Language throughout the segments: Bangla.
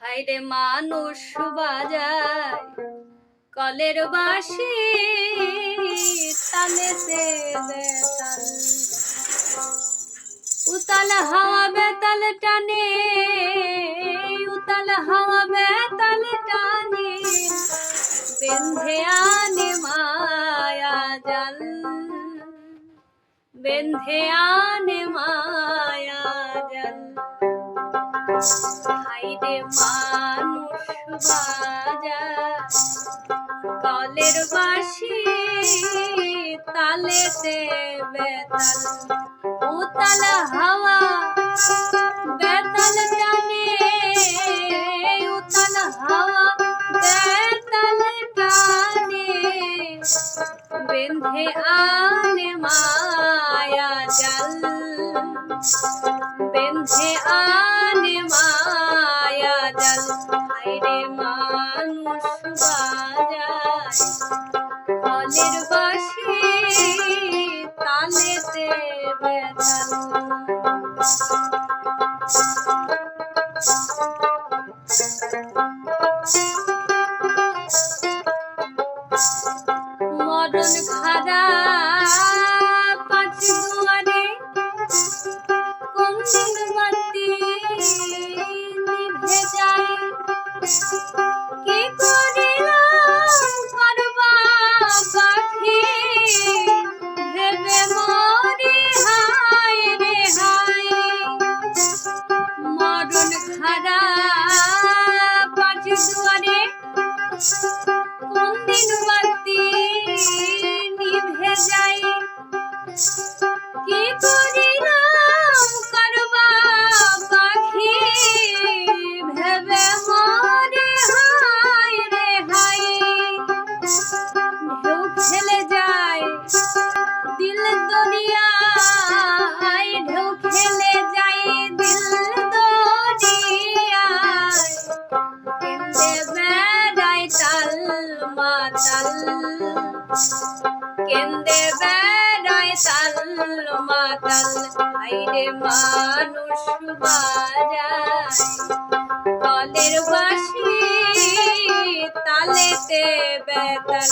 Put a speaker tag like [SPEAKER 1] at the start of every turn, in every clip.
[SPEAKER 1] হাইরে মানুষ বাজায়, কলের বাসি তালেতে বেতাল। উতাল হাওয়া বেতাল টানে, উতাল হাওয়া বেতাল টানে, বেঁধে আনে মায়া জাল। বেঁধে আনে মায়া জাল। হাইরে মানুষ বাজা। কলের বাসি তালেতে বেতাল উতাল হাওয়া বেতাল টানে, উতাল হাওয়া বেতাল টানে। বেঁধে আনে মায়া মরণ খারা মাতাল কেন্দে বেড়ায় তাল মাতাল হাইরে মানুষ বাজায় কলের বাসি তালেতে বেতাল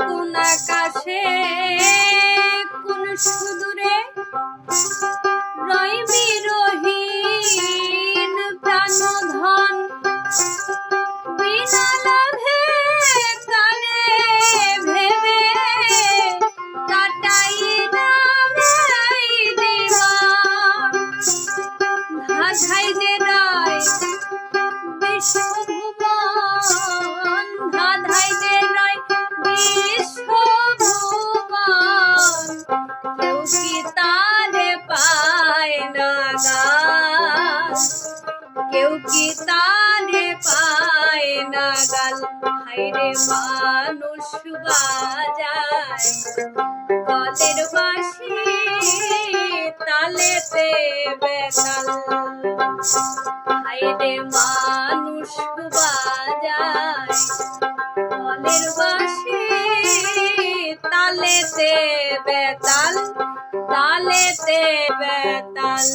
[SPEAKER 1] কোন আকাশে কোন সুদূরে হাইরে মানুষ বাজায়। কলের বাসি তালেতে বেতাল হাইরে মানুষ বাজায়। কলের বাসি তালেতে বেতাল তালেতে বেতাল